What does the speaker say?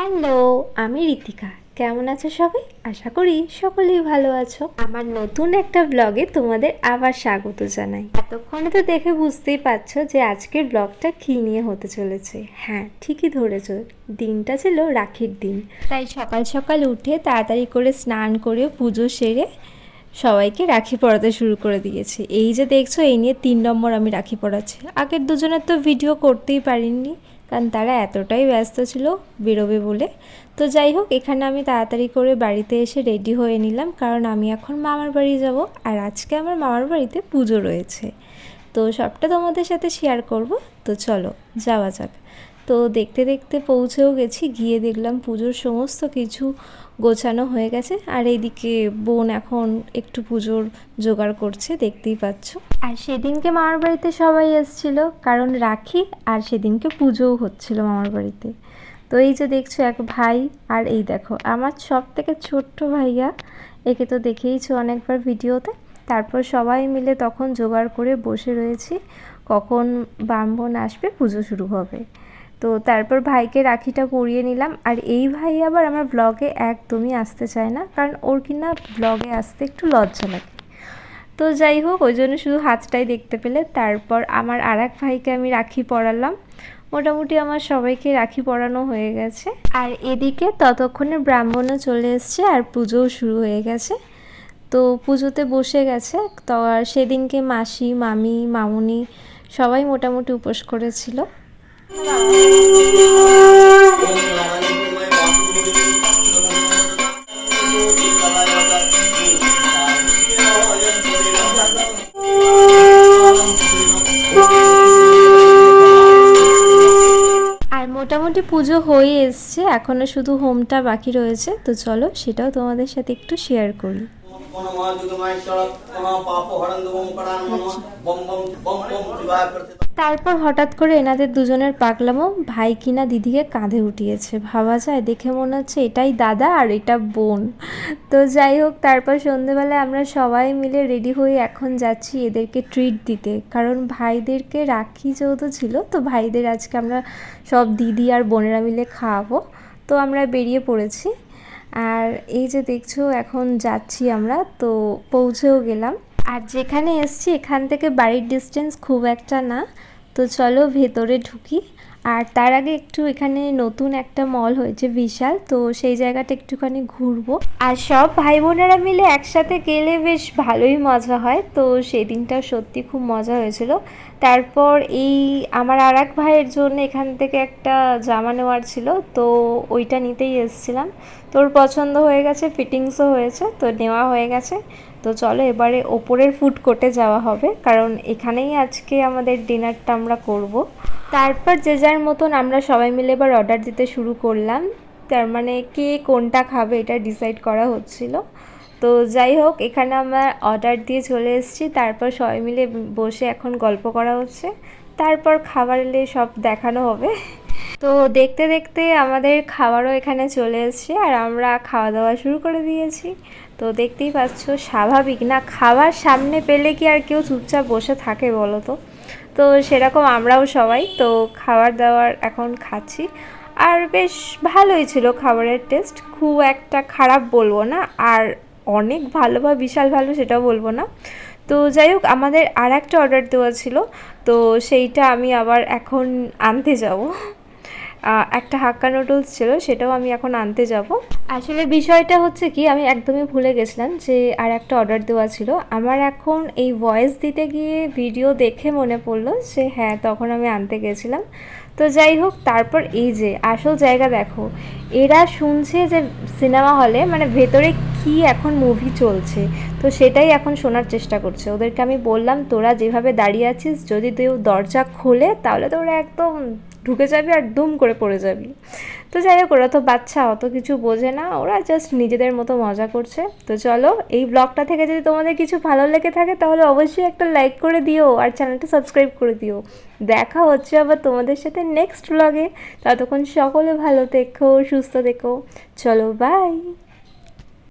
Hello, আমি ঋতিকা কেমন আছো সবাই? আশা করি সকলেই ভালো আছো। আমার নতুন একটা ব্লগে তোমাদের আবার স্বাগত জানাই। এতক্ষণে তো দেখে বুঝতেই পারছ যে আজকের ব্লগটা কী নিয়ে হতে চলেছে। হ্যাঁ ঠিকই ধরেছো, দিনটা ছিল রাখির দিন। তাই সকাল সকাল উঠে তাড়াতাড়ি করে স্নান করে পুজো সেরে সবাইকে রাখি পরাতে শুরু করে দিয়েছে। এই যে দেখছ, এই নিয়ে তিন নম্বর আমি রাখি পরাচ্ছি। আগের দুজনের তো ভিডিও করতেই পারিনি। কারণ তারা এতটাই ব্যস্ত ছিল বেরোবে বলে। তো যাই হোক, এখানে আমি তাড়াতাড়ি করে বাড়িতে এসে রেডি হয়ে নিলাম, কারণ আমি এখন মামার বাড়ি যাব আর আজকে আমার মামার বাড়িতে পুজো রয়েছে। তো সবটা তোমাদের সাথে শেয়ার করব। তো চলো, যাওয়া যাক। তো দেখতে দেখতে পৌঁছেও গেছি, গিয়ে দেখলাম পুজোর সমস্ত কিছু গোছানো হয়ে গেছে। আর এইদিকে বোন এখন একটু পুজোর জোগাড় করছে, দেখতেই পাচ্ছ। আর সেদিনকে মামার বাড়িতে সবাই এসেছিল, কারণ রাখি আর সেদিনকে পুজোও হচ্ছিল মামার বাড়িতে। তো এই যে দেখছ এক ভাই, আর এই দেখো, আমার সব থেকে ছোট্ট ভাইয়া, একে তো দেখেইছো অনেকবার ভিডিওতে। তারপর সবাই মিলে তখন জোগাড় করে বসে রয়েছি। কখন ব্রাহ্মণ আসবে, পুজো শুরু হবে। তো তারপর ভাইকে রাখিটা পরিয়ে নিলাম। আর এই ভাই আবার আমার ব্লগে একদমই আসতে চায় না, কারণ ওর কিনা ব্লগে আসতে একটু লজ্জা লাগে। তো যাই হোক, ওই জন্য শুধু হাতটাই দেখতে পেলে। তারপর আমার আর এক ভাইকে আমি রাখি পরালাম। মোটামুটি আমার সবাইকে রাখি পরানো হয়ে গেছে। আর এদিকে ততক্ষণে ব্রাহ্মণও চলে এসছে আর পুজোও শুরু হয়ে গেছে। তো পুজোতে বসে গেছে। তো আর সেদিনকে মাসি, মামি, মামুনি সবাই মোটামুটি উপোস করেছিল। আর মোটামুটি পুজো হয়ে এসছে, এখনও শুধু হোমটা বাকি রয়েছে, তো চলো সেটাও তোমাদের সাথে একটু শেয়ার করি। তারপর হঠাৎ করে এনাদের দুজনের পাগলামো ভাই কিনা দিদিকে কাঁধে উঠিয়েছে। ভাবা যায়, দেখে মনে হচ্ছে এটাই দাদা আর এটা বোন। তো যাই হোক, তারপর সন্ধেবেলায় আমরা সবাই মিলে রেডি হয়ে এখন যাচ্ছি এদেরকে ট্রিট দিতে। কারণ ভাইদেরকে রাখি যেহেতু ছিল, তো ভাইদের আজকে আমরা সব দিদি আর বোনেরা মিলে খাওয়াবো। তো আমরা বেরিয়ে পড়েছি। আর এই যে দেখছ, এখন যাচ্ছি আমরা, তো পৌঁছেও গেলাম। আর যেখানে এসছি, এখান থেকে বাড়ির ডিস্টেন্স খুব একটা না। তো চলো ভেতরে ঢুকি। আর তার আগে একটু এখানে নতুন একটা মল হয়েছে বিশাল, তো সেই জায়গাটা একটুখানি ঘুরবো। আর সব ভাই বোনেরা মিলে একসাথে গেলে বেশ ভালোই মজা হয়, তো সেদিনটা সত্যি খুব মজা হয়েছিল। তারপর এই আমার আর এক ভাইয়ের জন্য এখান থেকে একটা জামা নেওয়ার ছিল, তো ওইটা নিতেই এসেছিলাম। তোর পছন্দ হয়ে গেছে ফিটিংসও হয়েছে, তো নেওয়া হয়ে গেছে। তো চলো এবারে ওপরের ফুড কোর্টে যাওয়া হবে, কারণ এখানেই আজকে আমাদের ডিনারটা আমরা করব। তারপর যে যার মতন আমরা সবাই মিলে এবার অর্ডার দিতে শুরু করলাম। তার মানে কে কোনটা খাবে এটা ডিসাইড করা হচ্ছিল। তো যাই হোক, এখানে আমরা অর্ডার দিয়ে চলে এসেছি। তারপর সবাই মিলে বসে এখন গল্প করা হচ্ছে। তারপর খাবার এলে সব দেখানো হবে। তো দেখতে দেখতে আমাদের খাবারও এখানে চলে এসছে আর আমরা খাওয়া দাওয়া শুরু করে দিয়েছি। তো দেখতেই পাচ্ছ, স্বাভাবিক না, খাবার সামনে পেলে কি আর কেউ চুপচাপ বসে থাকে বলো তো? তো সেরকম আমরাও সবাই, তো খাবার দাবার এখন খাচ্ছি। আর বেশ ভালোই ছিল খাবারের টেস্ট খুব একটা খারাপ বলব না, আর অনেক ভালো বা বিশাল ভালো সেটাও বলব না। তো যাই হোক, আমাদের আর একটা অর্ডার দেওয়া ছিল, তো সেইটা আমি আবার এখন আনতে যাব। একটা হাক্কা নুডলস ছিল, সেটাও আমি এখন আনতে যাব। আসলে বিষয়টা হচ্ছে কি, আমি একদমই ভুলে গেছিলাম যে আর একটা অর্ডার দেওয়া ছিল। আমার এখন এই ভয়েস দিতে গিয়ে ভিডিও দেখে মনে পড়ল যে হ্যাঁ তখন আমি আনতে গেছিলাম। তো যাই হোক, তারপর এই যে আসল জায়গা দেখো, এরা শুনছে যে সিনেমা হলে মানে ভেতরে কি এখন মুভি চলছে। তো সেটাই এখন শোনার চেষ্টা করছে। ওদেরকে আমি বললাম, তোরা যেভাবে দাঁড়িয়ে আছিস, যদি তুই দরজা খোলে, তাহলে তো ওরা একদম ঢুকে যাবি আর দুম করে পড়ে যাবি। তো যাই হোক, ওরা তো বাচ্চা, অত কিছু বোঝে না। ওরা জাস্ট নিজেদের মতো মজা করছে। তো চলো, এই ব্লগটা থেকে যদি তোমাদের কিছু ভালো লেগে থাকে, তাহলে অবশ্যই একটা লাইক করে দিও আর চ্যানেলটা সাবস্ক্রাইব করে দিও। দেখা হচ্ছে আবার তোমাদের সাথে নেক্সট ব্লগে ততক্ষণ সকলে ভালো দেখো সুস্থ দেখো চলো বাই